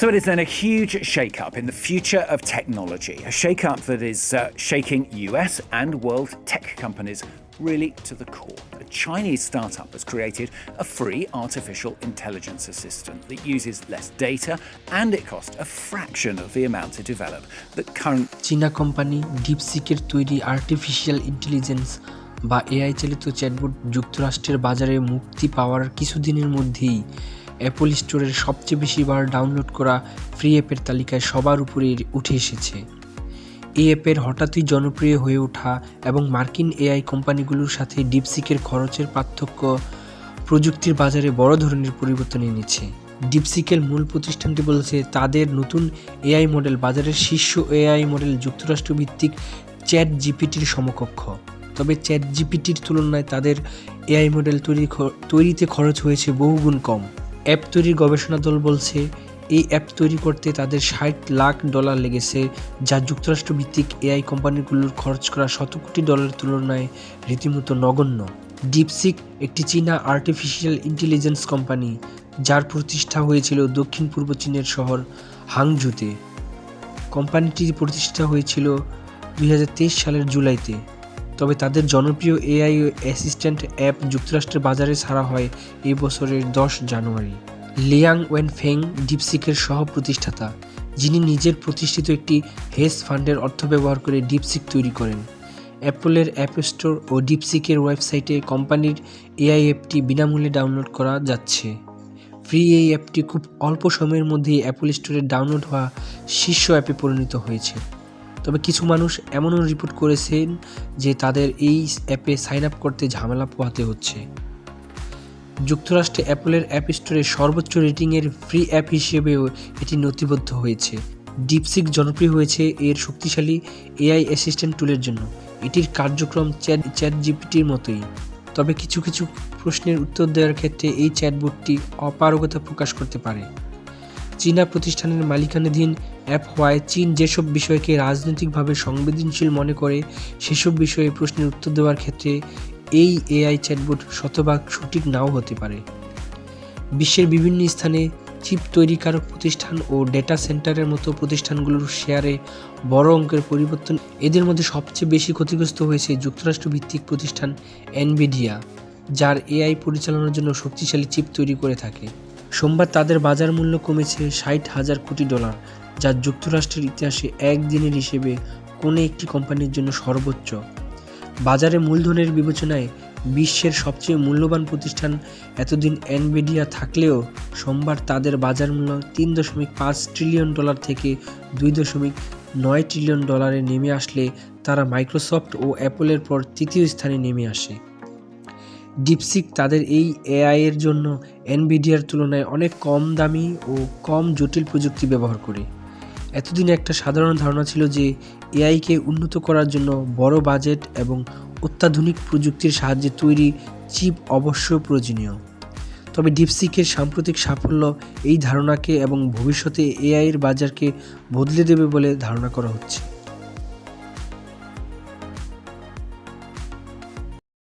So it is then a huge shake-up in the future of technology, a shake-up that is uh, shaking US and world tech companies really to the core. A Chinese startup has created a free artificial intelligence assistant that uses less data and it costs a fraction of the amount to develop that current চীনা company ডিপসিকের তৈরি artificial intelligence বা AI চালিত chatbot যুক্তরাষ্ট্রের বাজারে মুক্তি পাওয়ার কিছুদিনের মধ্যেই অ্যাপল স্টোরের সবচেয়ে বেশি বার ডাউনলোড করা ফ্রি অ্যাপের তালিকায় সবার উপরে উঠে এসেছে। এই অ্যাপের হঠাৎই জনপ্রিয় হয়ে ওঠা এবং মার্কিন এআই কোম্পানিগুলোর সাথে ডিপসিকের খরচের পার্থক্য প্রযুক্তির বাজারে বড় ধরনের পরিবর্তন এনেছে। ডিপসিকের মূল প্রতিষ্ঠানটি বলেছে, তাদের নতুন এআই মডেল বাজারের শীর্ষ এআই মডেল যুক্তরাষ্ট্র ভিত্তিক চ্যাট জিপিটির সমকক্ষ। তবে চ্যাট জিপিটির তুলনায় তাদের এআই মডেল তৈরি তৈরিতে খরচ হয়েছে বহুগুণ কম। অ্যাপ তৈরির গবেষণা দল বলছে, এই অ্যাপ তৈরি করতে তাদের ষাট লাখ ডলার লেগেছে, যা যুক্তরাষ্ট্র ভিত্তিক এআই কোম্পানিগুলোর খরচ করা শত কোটি ডলারের তুলনায় রীতিমতো নগণ্য। ডিপসিক একটি চীনা আর্টিফিশিয়াল ইন্টেলিজেন্স কোম্পানি যার প্রতিষ্ঠা হয়েছিল দক্ষিণ পূর্ব চীনের শহর হাংজুতে কোম্পানিটি প্রতিষ্ঠা হয়েছিল দুই হাজার তেইশ সালের জুলাইতে। তবে তাদের জনপ্রিয় এআই অ্যাসিস্ট্যান্ট অ্যাপ যুক্তরাষ্ট্রের বাজারে ছাড়া হয় এই বছরের দশ জানুয়ারি। লিয়াং ওয়েন ফেং ডিপসিকের সহ প্রতিষ্ঠাতা যিনি নিজের প্রতিষ্ঠিত একটি হেজ ফান্ডের অর্থ ব্যবহার করে ডিপসিক তৈরি করেন। অ্যাপলের অ্যাপ স্টোর ও ডিপসিকের ওয়েবসাইটে কোম্পানির এআই অ্যাপটি বিনামূল্যে ডাউনলোড করা যাচ্ছে। ফ্রি এই অ্যাপটি খুব অল্প সময়ের মধ্যেই অ্যাপল স্টোরে ডাউনলোড হওয়া শীর্ষ অ্যাপে পরিণত হয়েছে। তবে কিছু মানুষ এমনও রিপোর্ট করেছেন যে তাদের এই অ্যাপে সাইন আপ করতে ঝামেলা পোহাতে হচ্ছে। যুক্তরাষ্ট্রে অ্যাপলের অ্যাপ স্টোরে সর্বোচ্চ রেটিংয়ের ফ্রি অ্যাপ হিসেবেও এটি নথিবদ্ধ হয়েছে। ডিপসিক জনপ্রিয় হয়েছে এর শক্তিশালী এআই অ্যাসিস্ট্যান্ট টুলের জন্য। এটির কার্যক্রম চ্যাট চ্যাট জিপিটির মতোই। তবে কিছু কিছু প্রশ্নের উত্তর দেওয়ার ক্ষেত্রে এই চ্যাটবোর্ডটি অপারগতা প্রকাশ করতে পারে। চীনা প্রতিষ্ঠানের মালিকানাধীন অ্যাপ হওয়ায় চীন যেসব বিষয়কে রাজনৈতিকভাবে সংবেদনশীল মনে করে, সেসব বিষয়ে প্রশ্নের উত্তর দেওয়ার ক্ষেত্রে এই এআই চ্যাটবোর্ড শতভাগ সঠিক নাও হতে পারে। বিশ্বের বিভিন্ন স্থানে চিপ তৈরিকারক প্রতিষ্ঠান ও ডেটা সেন্টারের মতো প্রতিষ্ঠানগুলোর শেয়ারে বড় অঙ্কের পরিবর্তন এদের মধ্যে সবচেয়ে বেশি ক্ষতিগ্রস্ত হয়েছে যুক্তরাষ্ট্রভিত্তিক প্রতিষ্ঠান এনভিডিয়া, যার এআই পরিচালনার জন্য শক্তিশালী চিপ তৈরি করে থাকে। সোমবার তাদের বাজার মূল্য কমেছে ষাট হাজার কোটি ডলার, যা যুক্তরাষ্ট্রের ইতিহাসে একদিনের হিসেবে কোনো একটি কোম্পানির জন্য সর্বোচ্চ। বাজারে মূলধনের বিবেচনায় বিশ্বের সবচেয়ে মূল্যবান প্রতিষ্ঠান এতদিন এনভিডিয়া থাকলেও সোমবার তাদের বাজার মূল্য তিন দশমিক পাঁচ ট্রিলিয়ন ডলার থেকে দুই দশমিক নয় ট্রিলিয়ন ডলারে নেমে আসলে তারা মাইক্রোসফট ও অ্যাপলের পর তৃতীয় স্থানে নেমে আসে। ডিপসিক তাদের এই এআইয়ের জন্য এনভিডিয়ার তুলনায় অনেক কম দামি ও কম জটিল প্রযুক্তি ব্যবহার করে। এতদিন একটা সাধারণ ধারণা ছিল যে এআইকে উন্নত করার জন্য বড় বাজেট এবং অত্যাধুনিক প্রযুক্তির সাহায্যে তৈরি চিপ অবশ্য প্রয়োজনীয়। তবে ডিপসিকের সাম্প্রতিক সাফল্য এই ধারণাকে এবং ভবিষ্যতে এআইয়ের বাজারকে বদলে দেবে বলে ধারণা করা হচ্ছে।